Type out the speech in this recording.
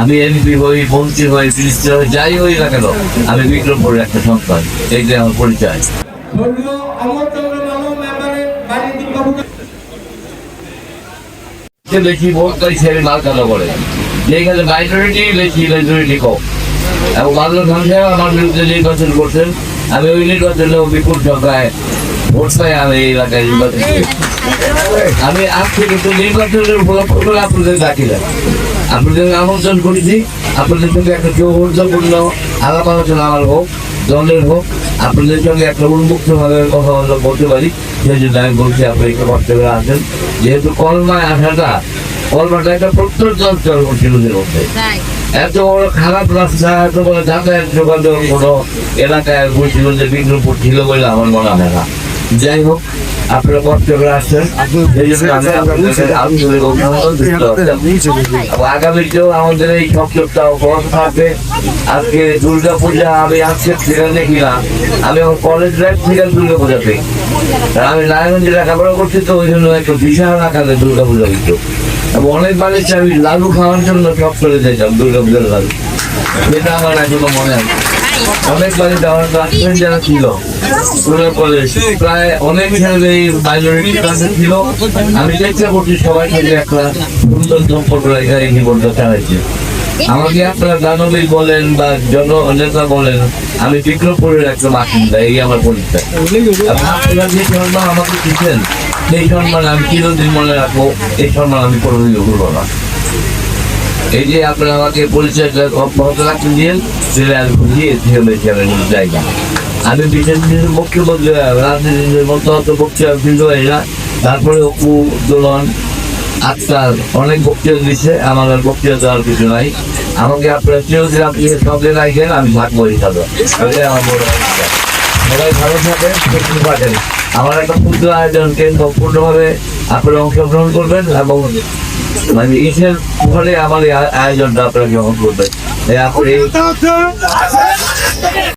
আমি এমপি হই মন্ত্রী হই মিনিস্টার হই যাই হই না কেন আমি বিক্রমপুরের একটা সন্তান এইটাই আমার পরিচয়। বেশি ভোট তাই ছেড়ে লাল কালো করে। যেখানে মাইনরিটি বেশি মেজরিটি কম। এবং মাদল খান সাহেব আমার বিরুদ্ধে নির্বাচন করছেন। আমি ওই নির্বাচনে বিপুল সংখ্যায় ভোট পাই আমি এই এলাকায় নির্বাচন আমি আজকে কিন্তু নির্বাচনের উপলক্ষ করে আপনাদের ডাকিলাম। আপনাদের আমন্ত্রণ করেছি আপনাদের সঙ্গে একটা সৌহার্দ্যপূর্ণ আলাপ আলোচনা আমার হোক দলের হোক আপনাদের সঙ্গে একটা উন্মুক্ত ভাবে কথা বলতে পারি। সেই জন্য আমি বলছি আপনি একটু কষ্ট করে আসেন যেহেতু কলমায় আসাটা কলমাটা একটা প্রত্যন্ত অঞ্চল মুসলিমদের মধ্যে। এত বড় খারাপ রাস্তা এত বড় যাতায়াত যোগাযোগ কোনো এলাকায় মুসলিমদের বিঘ্নপুর ছিল বলে আমার মনে হয় না। যাই হোক আপনারা করে আসছেন। আগামীতেও আমাদের এই সপ্তাহটা বড় থাকবে। আজকে দুর্গা পূজা আমি আজকে থেকে দেখি আমি আমার কলেজ লাইফ থেকে দুর্গা পূজা পেয়ে। আমি নারায়ণগঞ্জে লেখাপড়া করছি তো ওই জন্য একটা বিশাল আকারে দুর্গা পূজা হইতো। অনেক আমি লালু খাওয়ার জন্য সব করে যেতাম দুর্গা পূজার লালু যেটা আমার এখনও মনে আছে। অনেক আমার ক্লাসমেট যারা ছিল পরে প্রায় অনেক এই মাইনরিটি ক্লাসে ছিল। আমি চেষ্টা করছি সবাই একটা সুন্দর সম্পর্ক রেখে এই জীবনটা চালাইছি আমাকে আপনারা দানবী বলেন বা জন নেতা বলেন আমি বিক্রমপুরের একটা বাসিন্দা এই আমার পরিচয় এবং আপনারা যে সম্মান আমাকে দিচ্ছেন সেই সম্মান আমি চিরদিন মনে রাখব এই সম্মান আমি কোনোদিন ভুলবো না। এই যে আপনারা আমাকে পরিচয়টা অব্যাহত রাখতে দিয়েন সেটা আমি জায়গা। আমি বিশেষ বক্তব্য রাজনীতির মতো অত বক্তব্য কিন্তু হয় তারপরে অপু, দোলন আজকাল অনেক বক্তৃতা দিচ্ছে আমার আর বক্তব্য দেওয়ার কিছু নাই। আমাকে আপনারা চিরদিন আপনি সঙ্গে রাখেন আমি থাকব এটাই আমার বড়। সবাই ভালো থাকেন সুস্থ থাকেন আমার একটা ক্ষুদ্র আয়োজনকে সম্পূর্ণভাবে আপনারা অংশগ্রহণ করবেন এবং মানে ইসের ফলে আমার এই আয়োজনটা আপনারা গ্রহণ করবেন। এই